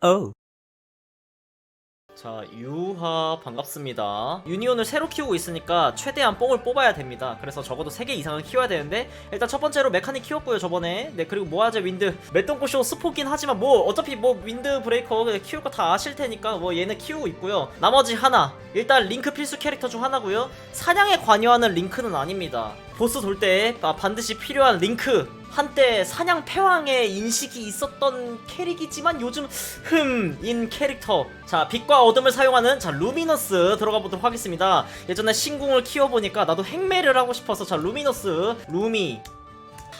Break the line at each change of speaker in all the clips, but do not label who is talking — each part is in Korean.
Oh.
자, 유하 반갑습니다. 유니온을 새로 키우고 있으니까 최대한 뽕을 뽑아야 됩니다. 그래서 적어도 3개 이상은 키워야 되는데 일단 첫 번째로 메카닉 키웠고요, 저번에. 네, 그리고 모아제 윈드. 맷동꼬쇼 스포긴 하지만 뭐 어차피 뭐 윈드 브레이커 키울 거 다 아실 테니까 뭐 얘는 키우고 있고요. 나머지 하나. 일단 링크 필수 캐릭터 중 하나고요. 사냥에 관여하는 링크는 아닙니다. 보스 돌 때 반드시 필요한 링크 한때 사냥 패왕의 인식이 있었던 캐릭이지만 요즘 흠인 캐릭터. 자 빛과 어둠을 사용하는 자 루미너스 들어가 보도록 하겠습니다. 예전에 신궁을 키워보니까 나도 행매를 하고 싶어서 자 루미너스 루미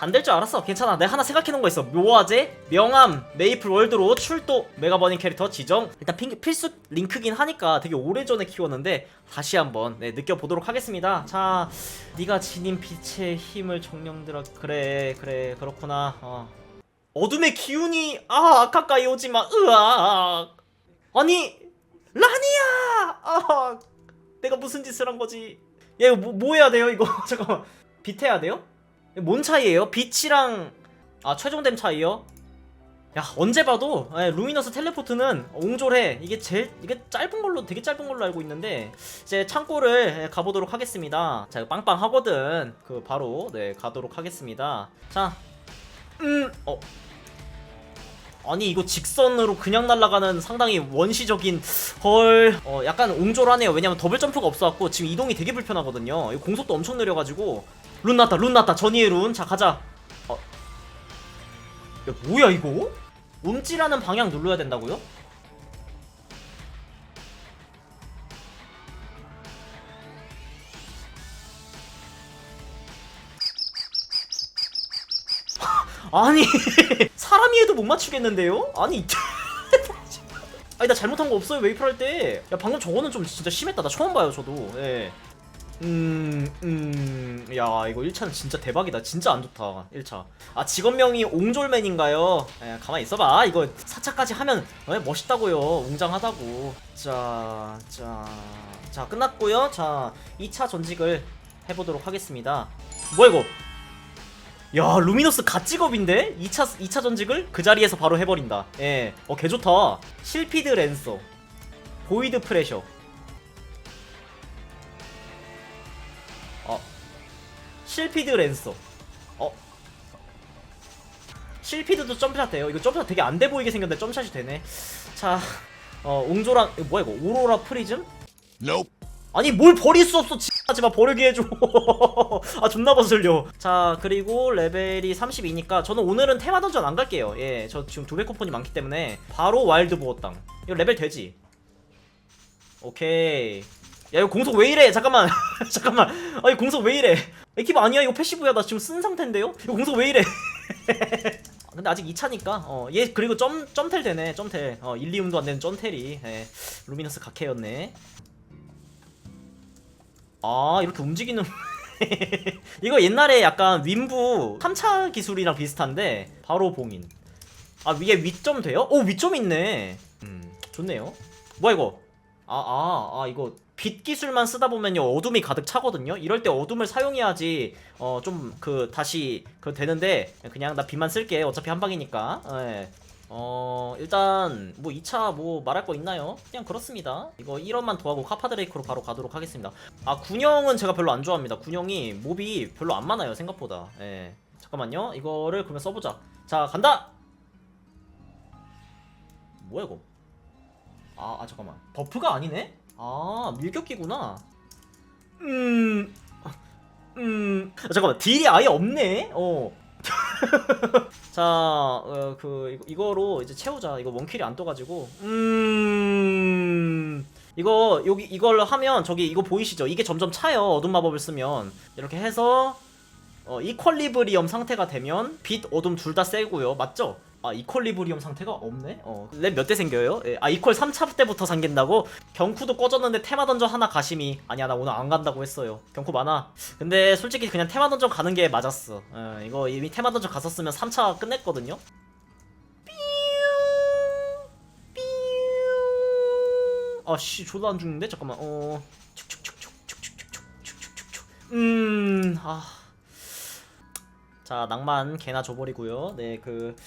안 될 줄 알았어. 괜찮아. 내가 하나 생각해놓은 거 있어. 묘화제 명암 메이플 월드로 출도 메가버닝 캐릭터 지정. 일단 핑- 필수 링크긴 하니까 되게 오래전에 키웠는데 다시 한번 네, 느껴보도록 하겠습니다. 자 네가 지닌 빛의 힘을 정령들아 그래 그래 그렇구나. 어. 어둠의 기운이 아 아카까이 오지마. 으악. 아니 라니야! 아 내가 무슨 짓을 한 거지? 야 이거 뭐, 뭐 해야 돼요 이거? 잠깐만. 빛 해야 돼요? 뭔 차이예요? 빛이랑 아 최종됨 차이요? 야 언제 봐도 예, 루미너스 텔레포트는 옹졸해. 이게 제일 이게 짧은 걸로 되게 짧은 걸로 알고 있는데 이제 창고를 예, 가보도록 하겠습니다. 자 이거 빵빵 하거든. 그 바로 네 가도록 하겠습니다. 자음어. 아니 이거 직선으로 그냥 날아가는 상당히 원시적인 헐. 어, 약간 옹졸하네요. 왜냐면 더블 점프가 없어갖고 지금 이동이 되게 불편하거든요. 이거 공속도 엄청 느려가지고 룬 났다 룬 났다 전이의 룬자 가자 어. 야 뭐야 이거? 움찔하는 방향 눌러야 된다고요? 아니 사람이 해도 못 맞추겠는데요? 아니 아니 나 잘못한 거 없어요 웨이플 할때야 방금 저거는 좀 진짜 심했다 나 처음 봐요 저도 예. 음, 음, 야, 이거 1차는 진짜 대박이다. 진짜 안 좋다. 1차. 아, 직업명이 옹졸맨인가요? 에, 가만히 있어봐. 이거 4차까지 하면 에, 멋있다고요. 웅장하다고. 자, 자, 자, 끝났고요. 자, 2차 전직을 해보도록 하겠습니다. 뭐야, 이거? 야, 루미너스 갓 직업인데? 2차, 2차 전직을 그 자리에서 바로 해버린다. 예. 어, 개 좋다. 실피드 랜서. 보이드 프레셔. 실피드 랜서. 어. 실피드도 점프샷 돼요. 이거 점프샷 되게 안 돼 보이게 생겼는데 점프샷이 되네. 자, 어, 옹조랑, 이거 뭐야, 이거? 오로라 프리즘?
Nope.
아니 뭘 버릴 수 없어 하지마 버리게 해줘 아 존나 거슬려 자 그리고 레벨이 32니까 저는 오늘은 테마 던전 안 갈게요 예 저 지금 두배 쿠폰이 많기 때문에 바로 와일드 보어 땅 이거 레벨 되지 오케이 야 이거 공속 왜 이래? 잠깐만. 잠깐만. 아니 공속 왜 이래? 에킵 아니야? 이거 패시브야. 나 지금 쓴 상태인데요? 이거 공속 왜 이래? 근데 아직 2차니까 어얘 그리고 점 점텔 되네. 점텔. 어 일리움도 안 되는 점텔이. 예. 루미너스 각해였네. 아 이렇게 움직이는. 이거 옛날에 약간 윈부 3차 기술이랑 비슷한데 바로 봉인. 아 위에 위점 돼요? 오 위점 있네. 음 좋네요. 뭐야 이거? 아아아 이거 빛 기술만 쓰다 보면요 어둠이 가득 차거든요. 이럴 때 어둠을 사용해야지 어 좀 그 다시 그 되는데 그냥 나 빛만 쓸게. 어차피 한 방이니까. 예. 어 일단 뭐 2차 뭐 말할 거 있나요? 그냥 그렇습니다. 이거 1원만 더 하고 카파드레이크로 바로 가도록 하겠습니다. 아 군형은 제가 별로 안 좋아합니다. 군형이 몹이 별로 안 많아요 생각보다. 예. 잠깐만요. 이거를 그러면 써보자. 자 간다! 뭐야 이거? 아, 아 잠깐만. 버프가 아니네? 아 밀격기구나 음... 음... 아, 잠깐만 딜이 아예 없네? 어 자, 어, 그 이거, 이거 로 이제 채우자. 이거 원킬이 안 떠가지고. 음. 이거 여기 이걸 하면 저기 이거 보이시죠? 이게 점점 차요. 어둠 마법을 쓰면 이렇게 해서 어, 이퀄리브리엄 상태가 되면 빛, 어둠 둘 다 세고요. 맞죠? 아 이퀄리브리엄 상태가 없네? 어, 랩몇 대 생겨요? 예, 아 이퀄 3차 때부터 생긴다고? 경쿠도 꺼졌는데 테마 던전 하나 가심이 아니야 나 오늘 안 간다고 했어요 경쿠 많아 근데 솔직히 그냥 테마 던전 가는 게 맞았어 예, 이거 이미 테마 던전 갔었으면 3차 끝냈거든요? 아씨 졸라 안 죽는데? 잠깐만 어... 음... 아... 자 낭만 개나 줘버리고요 네그 에-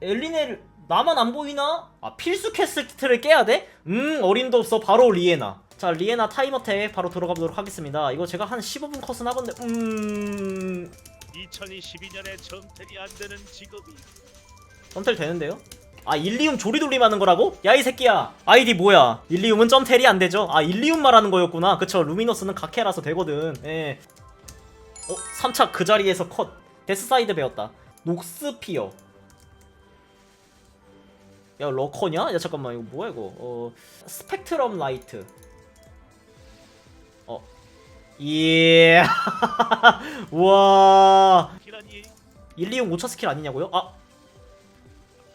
엘리네를 나만 안 보이나? 아 필수 퀘스트를 깨야 돼? 음 어림도 없어 바로 리에나 자 리에나 타임어택 바로 들어가 보도록 하겠습니다 이거 제가 한 15분 컷은 하건데 음...
2022년에 정택이 안 되는 직업이
점텔 되는데요? 아 일리움 조리돌림 하는 거라고? 야 이 새끼야 아이디 뭐야 일리움은 점텔이 안 되죠? 아 일리움 말하는 거였구나 그쵸 루미너스는 각해라서 되거든 예. 어? 3차 그 자리에서 컷 데스사이드 배웠다 녹스피어 야 러커냐? 야 잠깐만 이거 뭐야 이거? 어 스펙트럼 라이트. 어 예. 우와.
기란이
일리용 5차 스킬 아니냐고요? 아.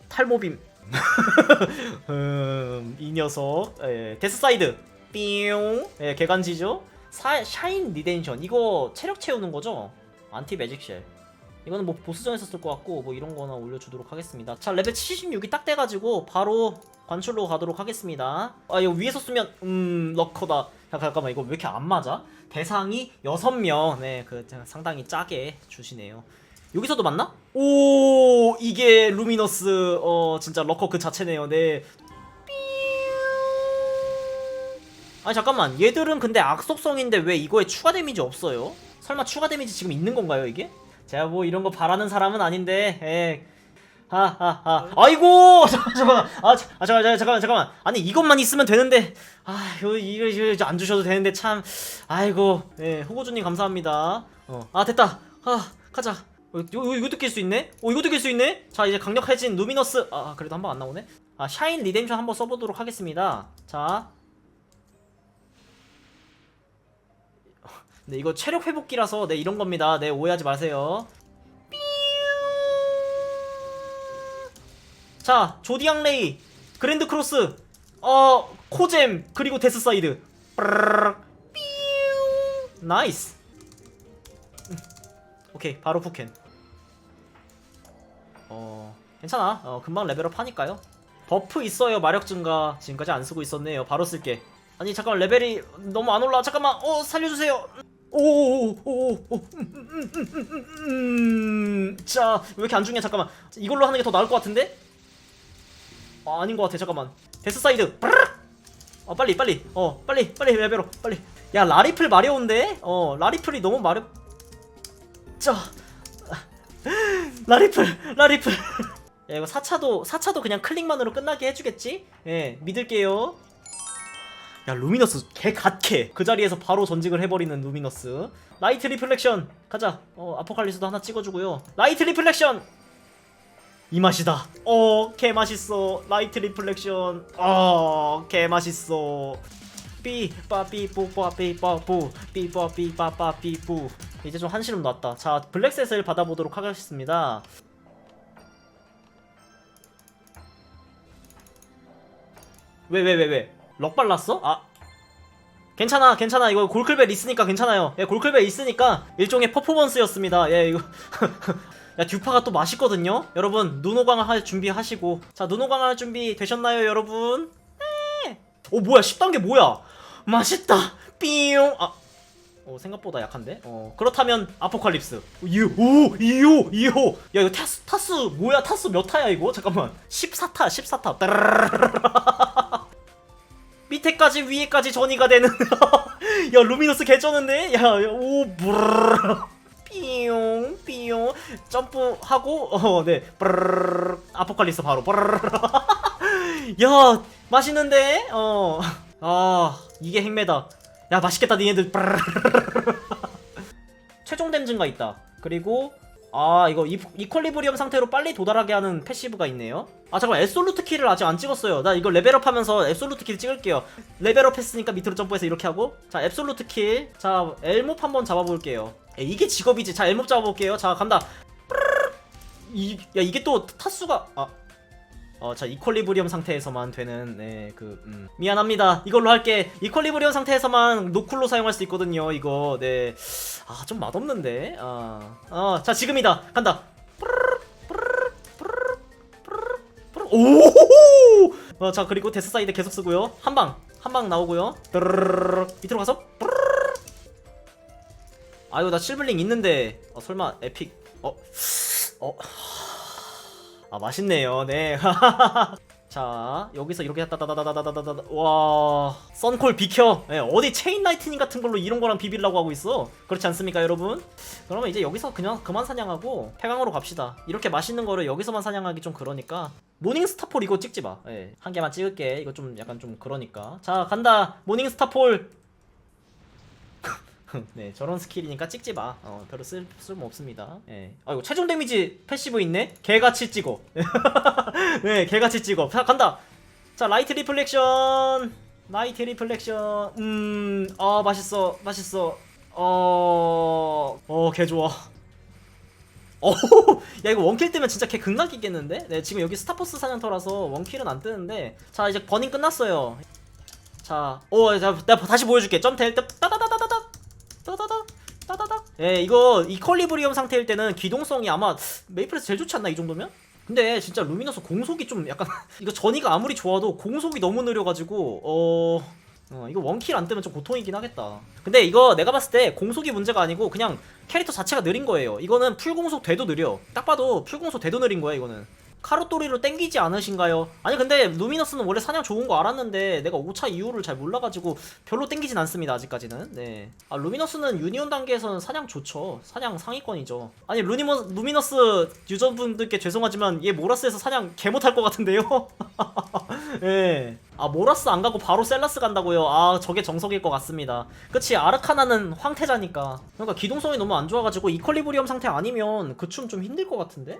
탈모빔. 음, 이 녀석. 예, 데스사이드. 삐용. 예, 개간지죠? 사, 샤인 리덴션. 이거 체력 채우는 거죠? 안티 매직쉘 이거는 뭐 보스전에서 쓸 것 같고 뭐 이런 거나 올려주도록 하겠습니다. 자 레벨 76이 딱 돼가지고 바로 관출로 가도록 하겠습니다. 아 이거 위에서 쓰면 음 럭커다 야 잠깐만 이거 왜 이렇게 안 맞아? 대상이 6명. 네그 상당히 짜게 주시네요. 여기서도 맞나? 오 이게 루미너스. 어 진짜 럭커 그 자체네요. 네. 아니 잠깐만. 얘들은 근데 악속성인데 왜 이거에 추가 데미지 없어요? 설마 추가 데미지 지금 있는 건가요 이게? 제가 뭐 이런 거 바라는 사람은 아닌데 에 하하하. 아이고! 잠깐 잠깐 아, 자- 아 잠깐 잠깐 잠깐만 아니 이것만 있으면 되는데. 아 이거 이거 이거 안 주셔도 되는데 참. 아이고 예 호고주님 감사합니다. 어아 됐다. 아 가자. 어, 이거, 이것도 낄 수 있네? 어 이것도 낄 수 있네? 자 이제 강력해진 루미너스. 아 그래도 한 번 안 나오네? 아 샤인 리뎀션 한번 써보도록 하겠습니다. 자 네, 이거 체력 회복기라서 네 이런 겁니다. 네 오해하지 마세요. 자 조디앙 레이 그랜드 크로스 어 코잼 그리고 데스 사이드. 나이스. 음, 오케이 바로 푸켄. 어 괜찮아. 어 금방 레벨업 하니까요. 버프 있어요 마력 증가. 지금까지 안 쓰고 있었네요. 바로 쓸게. 아니 잠깐만 레벨이 너무 안 올라. 잠깐만 어 살려주세요 오오오오오 음, 자, 왜 이렇게 안 죽냐? 잠깐만. 이걸로 하는 게 더 나을 것 같은데? 아, 아닌 것 같아. 잠깐만. 데스 사이드. 어, 빨리, 빨리. 어, 빨리, 빨리 레벨업. 빨리. 야, 라리플 마려운데? 어, 라리플이 너무 마려. 자, 라리플, 라리플. 야, 이거 4차도 4차도 그냥 클릭만으로 끝나게 해주겠지? 예, 믿을게요. 야 루미너스 개 갓캐 그 자리에서 바로 전직을 해버리는 루미너스. 라이트 리플렉션. 가자. 어 아포칼리스도 하나 찍어주고요. 라이트 리플렉션! 이 맛이다. 어 개맛있어. 라이트 리플렉션. 어 개맛있어. 삐빠삐뽀빠삐빠뿌 삐빠삐빠빠삐뿌 이제 좀 한시름 났다. 자 블랙셋을 받아보도록 하겠습니다. 왜 왜 왜 왜, 럭 발랐어? 아 괜찮아 괜찮아 이거 골클벨 있으니까 괜찮아요 예 골클벨 있으니까 일종의 퍼포먼스였습니다 예 이거 야 듀파가 또 맛있거든요 여러분 눈호강을 할 준비하시고 자 눈호강을 할 준비 되셨나요 여러분? 네오 뭐야 10단계 뭐야 맛있다 삐용 아 어, 생각보다 약한데? 어, 그렇다면 아포칼립스. 이오, 이오, 이호. 야, 이거 타스, 타스, 뭐야? 타스 몇 타야, 이거? 잠깐만. 14타, 14타. 밑에까지 위에까지 전이가 되는 야 루미너스 개쩌는데? 야 야, 오 브르르 삐용 삐용. 점프하고 어네. 브르르 아포칼리스 바로. 브르르 야 맛있는데? 어아 이게 행매다. 야 맛있겠다 니네들. 최종 댐 증가 있다. 그리고 아 이거 이, 이퀄리브리엄 상태로 빨리 도달하게 하는 패시브가 있네요. 아 잠깐만 앱솔루트 키를 아직 안 찍었어요. 나 이거 레벨업 하면서 앱솔루트 키를 찍을게요. 레벨업 했으니까 밑으로 점프해서 이렇게 하고. 자 앱솔루트 킬자 엘몹 한번 잡아볼게요. 에, 이게 직업이지. 자 엘몹 잡아볼게요. 자 간다. 이, 야 이게 또 타수가 아 어, 자, 이퀄리브리엄 상태에서만 되는, 네, 그, 음. 미안합니다. 이걸로 할게. 이퀄리브리엄 상태에서만 노쿨로 사용할 수 있거든요, 이거, 네. 아, 좀 맛없는데? 아. 어, 자, 지금이다. 간다. 오! 어, 자, 그리고 데스 사이드 계속 쓰고요. 한 방, 한 방 나오고요. 밑으로 가서. 아이고, 나 실블링 있는데. 어, 설마 에픽. 어, 어. 아 맛있네요 네 자 여기서 이렇게 따다다다다다다다 와 썬콜 비켜 예, 어디 체인 라이트닝 같은 걸로 이런 거랑 비비려고 하고 있어 그렇지 않습니까 여러분 그러면 이제 여기서 그냥 그만 사냥하고 폐강으로 갑시다 이렇게 맛있는 거를 여기서만 사냥하기 좀 그러니까 모닝스타폴 이거 찍지 마. 예. 한 개만 찍을게. 이거 좀 약간 좀 그러니까. 자, 간다. 모닝스타폴. 네, 저런 스킬이니까 찍지 마. 어, 별로 쓸 쓸모 없습니다. 예. 아이고, 최종 데미지 패시브 있네. 개같이 찍어. 네, 개같이 찍어. 자, 간다. 자, 라이트 리플렉션. 라이트 리플렉션. 음, 아, 맛있어. 맛있어. 어, 어, 개 좋아. 어, 야 이거 원킬 뜨면 진짜 개 극락 이겠는데? 네 지금 여기 스타포스 사냥터라서 원킬은 안 뜨는데 자 이제 버닝 끝났어요 자, 오, 자, 내가 다시 보여줄게 점텔 때 따다다다다닥 따다닥 따다닥 예 이거 이퀄리브리엄 상태일 때는 기동성이 아마 메이플에서 제일 좋지 않나 이 정도면? 근데 진짜 루미너스 공속이 좀 약간 이거 전이가 아무리 좋아도 공속이 너무 느려가지고 어... 어 이거 원킬 안 뜨면 좀 고통이긴 하겠다. 근데 이거 내가 봤을 때 공속이 문제가 아니고 그냥 캐릭터 자체가 느린 거예요. 이거는 풀공속 돼도 느려. 딱 봐도 풀공속 돼도 느린 거야 이거는 카로토리로 땡기지 않으신가요? 아니 근데 루미너스는 원래 사냥 좋은 거 알았는데 내가 5차 이유를 잘 몰라가지고 별로 땡기진 않습니다 아직까지는 네. 아 루미너스는 유니온 단계에서는 사냥 좋죠 사냥 상위권이죠 아니 루니머, 루미너스 유저분들께 죄송하지만 얘 모라스에서 사냥 개 못할 것 같은데요? 예. 아 모라스 안 가고 바로 셀라스 간다고요? 아 저게 정석일 것 같습니다 그치 아르카나는 황태자니까 그러니까 기동성이 너무 안 좋아가지고 이퀄리브리엄 상태 아니면 그 춤 좀 힘들 것 같은데?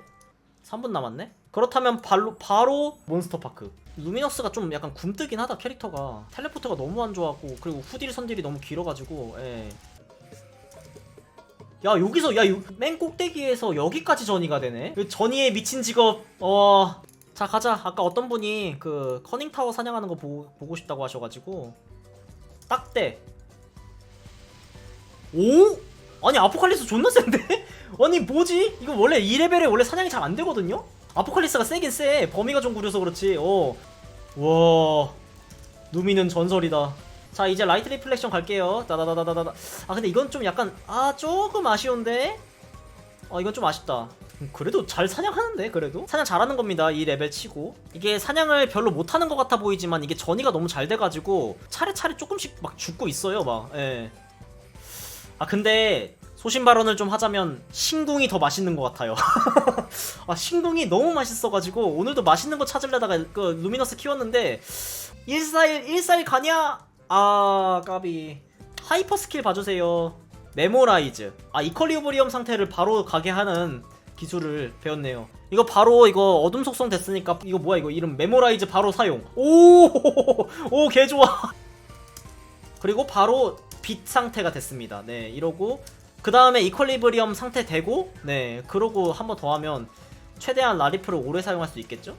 3분 남았네? 그렇다면 바로, 바로 몬스터파크 루미너스가 좀 약간 굼뜨긴 하다 캐릭터가 텔레포트가 너무 안 좋았고 그리고 후딜 선딜이 너무 길어가지고 예. 야 여기서 야맨 꼭대기에서 여기까지 전이가 되네 그 전이의 미친 직업 어... 자 가자 아까 어떤 분이 그 커닝타워 사냥하는 거 보고, 보고 싶다고 하셔가지고 딱대 오? 아니 아포칼리스 존나 센데? 아니 뭐지? 이거 원래 2레벨에 원래 사냥이 잘 안 되거든요? 아포칼리스가 세긴 세 범위가 좀 구려서 그렇지. 어. 와. 누미는 전설이다. 자 이제 라이트 리플렉션 갈게요. 따다다다다다. 아 근데 이건 좀 약간 아 조금 아쉬운데? 어 이건 좀 아쉽다. 음, 그래도 잘 사냥하는데 그래도? 사냥 잘하는 겁니다 이 레벨 치고. 이게 사냥을 별로 못하는 것 같아 보이지만 이게 전이가 너무 잘 돼가지고 차례차례 조금씩 막 죽고 있어요 막. 예. 아 근데 소신 발언을 좀 하자면 신궁이 더 맛있는 것 같아요. 아 신궁이 너무 맛있어가지고 오늘도 맛있는 거 찾으려다가 그 루미너스 키웠는데 141 141 가냐? 아 까비 하이퍼 스킬 봐주세요. 메모라이즈 아 이퀄리브리엄 상태를 바로 가게 하는 기술을 배웠네요. 이거 바로 이거 어둠 속성 됐으니까 이거 뭐야 이거 이름 메모라이즈 바로 사용. 오오 개 좋아. 그리고 바로 빛 상태가 됐습니다. 네, 이러고 그 다음에 이퀄리브리엄 상태 되고 네, 그러고 한 번 더 하면 최대한 라리프를 오래 사용할 수 있겠죠?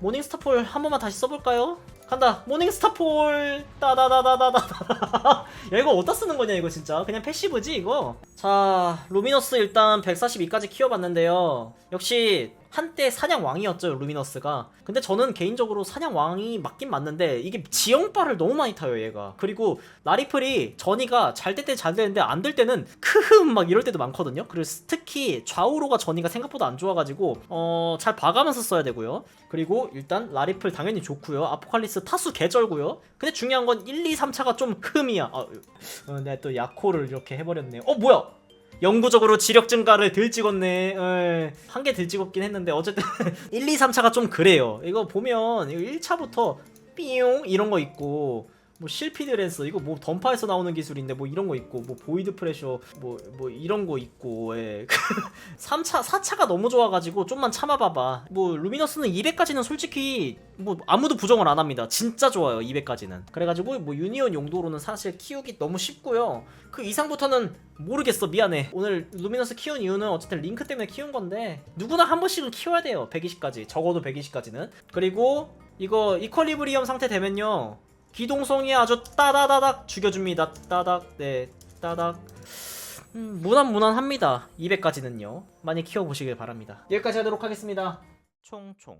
모닝스타폴 한 번만 다시 써볼까요? 간다. 모닝스타폴. 따다다다다다. 야 이거 어디다 쓰는 거냐 이거 진짜? 그냥 패시브지 이거? 자 루미너스 일단 142까지 키워봤는데요. 역시 한때 사냥 왕이었죠 루미너스가. 근데 저는 개인적으로 사냥 왕이 맞긴 맞는데 이게 지형발을 너무 많이 타요 얘가. 그리고 라리플이 전이가 잘 될 때 잘 되는데 안 될 때는 크흠 막 이럴 때도 많거든요. 그리고 특히 좌우로가 전이가 생각보다 안 좋아가지고 어 잘 봐가면서 써야 되고요. 그리고 일단 라리플 당연히 좋고요. 아포칼리스 타수 개쩔고요. 근데 중요한 건 1, 2, 3차가 좀 흠이야. 아, 어, 내가 또 야코를 이렇게 해버렸네. 어 뭐야 영구적으로 지력 증가를 들 찍었네. 한개들 찍었긴 했는데 어쨌든 1, 2, 3차가 좀 그래요. 이거 보면 이거 1차부터 삐용 이런 거 있고 뭐 실피드 랜서 이거 뭐 던파에서 나오는 기술인데 뭐 이런 거 있고 뭐 보이드 프레셔 뭐 뭐 이런 거 있고 예. 3차 4차가 너무 좋아가지고 좀만 참아봐봐. 뭐 루미너스는 200까지는 솔직히 뭐 아무도 부정을 안 합니다. 진짜 좋아요 200까지는. 그래가지고 뭐 유니온 용도로는 사실 키우기 너무 쉽고요. 그 이상부터는 모르겠어 미안해. 오늘 루미너스 키운 이유는 어쨌든 링크 때문에 키운 건데 누구나 한 번씩은 키워야 돼요 120까지. 적어도 120까지는. 그리고 이거 이퀄리브리엄 상태 되면요 기동성이 아주 따다다닥 죽여줍니다. 따닥, 네, 따닥. 음, 무난 무난합니다. 200까지는요. 많이 키워보시길 바랍니다. 여기까지 하도록 하겠습니다. 총총.